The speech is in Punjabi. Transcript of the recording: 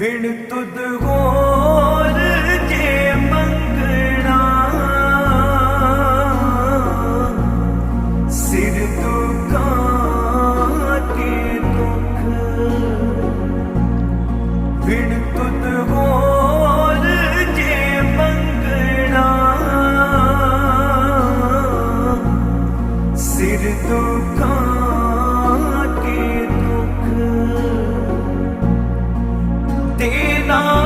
ਵਿਣ ਤੁਧ ਹੋਰ ਜੇ ਮੰਗਣਾ। ਸਿਰ ਦੁਖਾਂ ਕੇ ਦੁੱਖ। ਵਿਣ ਤੁਧ ਹੋਰ ਜੇ ਮੰਗਣਾ। ਸਿਰ ਦੁਖਾਂ ਕੇ ਦੁਖ ਤੇ ਨਾ